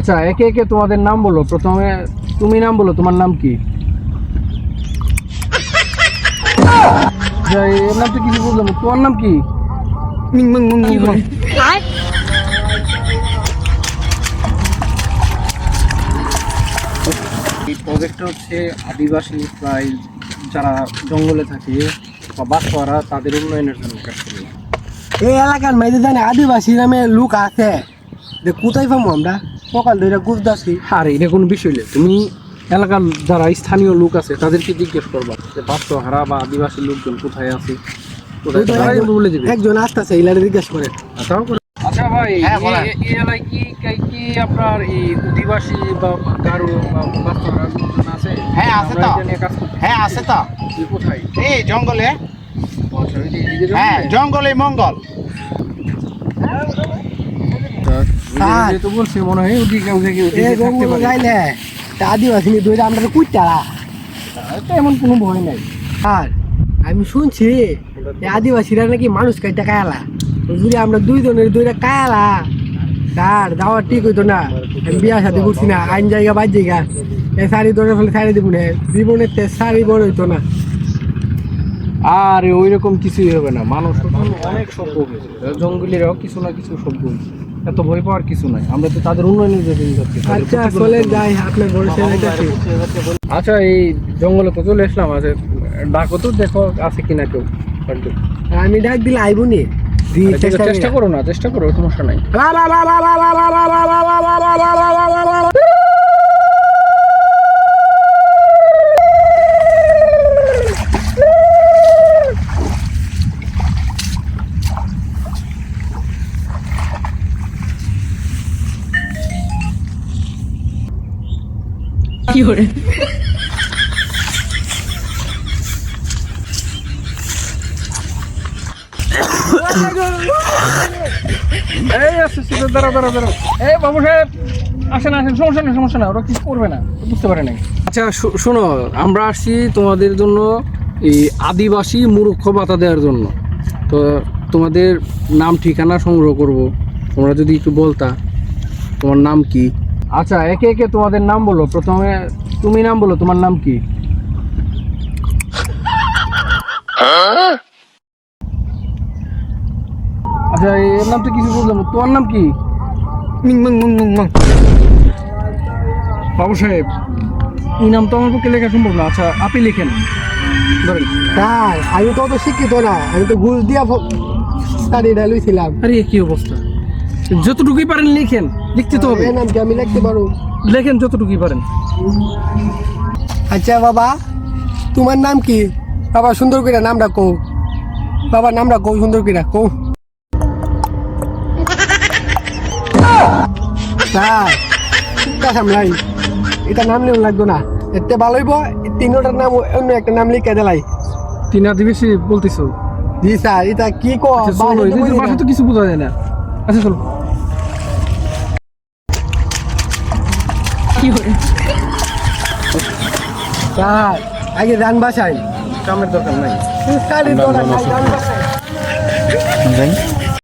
আচ্ছা একে একে তোমাদের নাম বলো। প্রথমে তুমি নাম বলো তোমার নাম কি? এর নাম তো কিছু বুঝলাম তোমার নাম কি? Ming Ming Ming Ming Ming. এই প্রজেক্টটা হচ্ছে আদিবাসী প্রায় যারা জঙ্গলে থাকে বা বাস্তবরা তাদের উন্নয়নের জন্য এই এলাকার মেয়েদের জানে আদিবাসী নামে লোক আছে। যে কোথায় পাবো আমরা? সকাল ধরে ঘুরতেছি আর এটা কোনো বিষয় নেই তুমি এলাকার যারা স্থানীয় লোক আছে তাদেরকে জিজ্ঞেস করবা যে বাস্তহারা বা আদিবাসী লোকজন কোথায় আছে কোথায় তারাই কিন্তু বলে দিবে। একজন আসতেছে ইলারে জিজ্ঞেস করে। করে আচ্ছা ভাই হ্যাঁ, এই- এই এলাকায় কি কি- কি আপনার এই আদিবাসী বা গারো বা বাস্তহারা আছে? হ্যাঁ, আছে তো। হ্যাঁ আছে তো। কোথায়? এই জঙ্গলে। আচ্ছা, হ্যাঁ জঙ্গলে? জঙ্গলে মঙ্গল আচ্ছা, এই যে- এই যে তো বলছি মনে হয় ওদিকে ওদিকে ওদিকে এই থাকতে জঙ্গল পারে। যাইলে আদিবাসী নিয়ে আমরা কুইটারা। এমন কোনো ভয় নাই। আর আমি শুনছি আদিবাসীরা নাকি মানুষ কাইটা কায়ালা। যদি আমরা দুইজনের দুইটা কায়ালা। তার যাওয়া ঠিক হইতো না। বিয়া সাথে করছি না আইন জায়গা বাদ জায়গা। এই শাড়ি ধরে ফেলে শাড়ি দিব না। জীবনের তে শাড়ি বড় হইতো না। আর ওই রকম কিছুই হবে না। মানুষ অনেক সভ্য হয়েছে। জঙ্গলেরাও কিছু না কিছু সভ্য হয়েছে। এত ভয় পাওয়ার কিছু নাই। আমরা তো তাদের উন্নয়নের জন্য যাচ্ছি আচ্ছা আচ্ছা এই জঙ্গলে তো চলে আসলাম আছে ডাকো তো দেখো আছে কিনা কেউ। আমি ডাক দিলে আইবো নি। চেষ্টা করো। না চেষ্টা করো সমস্যা নাই। এই আসছে দাঁড়াও দাঁড়াও দাঁড়াও। এই বাবু সাহেব আসেন আসেন সমস্যা নেই সমস্যা না ওরা কিছু করবে না বুঝতে পারে নাই। আচ্ছা শো- শোনো আমরা আসছি তোমাদের জন্য এই আদিবাসী মূর্খ ভাতা দেওয়ার জন্য। তো তোমাদের নাম ঠিকানা সংগ্রহ করব। তোমরা যদি একটু বলতা তোমার নাম কি? আচ্ছা একে একে তোমাদের নাম বলো। প্রথমে তুমি নাম বলো তোমার নাম কি? আচ্ছা এর নাম তো কিছু বুঝলাম তোমার নাম কি। বাবু সাহেব এই নাম তো আমার পক্ষে লেখা সম্ভব না। আচ্ছা আপনি লিখেন। ধরেন। আমি তো অত শিক্ষিত না। আমি তো ঘুষ দিয়া স্টাডিটা লইছিলাম। আরে কি অবস্থা? যতটুকুই পারেন লিখেন লিখতে তো হবে। কি? আমি লিখতে পারো লেখেন যতটুকুই পারেন। আচ্ছা বাবা তোমার নাম কি? বাবা সুন্দর করে নামটা কও। বাবা নামটা কও সুন্দর করে স্যার সামলাই এটা নাম নেওয়া লাগতো না। এতে ভালো হইব তিনটার নাম অন্য একটা নাম লিখে দিলাই। তিন আদিবাসী বলতেছো? জি স্যার এটা কি কো আচ্ছা বাসা তো কিছু বোঝা যায় না। আচ্ছা চলো। স্যার আগে রান বাসায় কামের দরকার নাই। কালির দরকার নাই।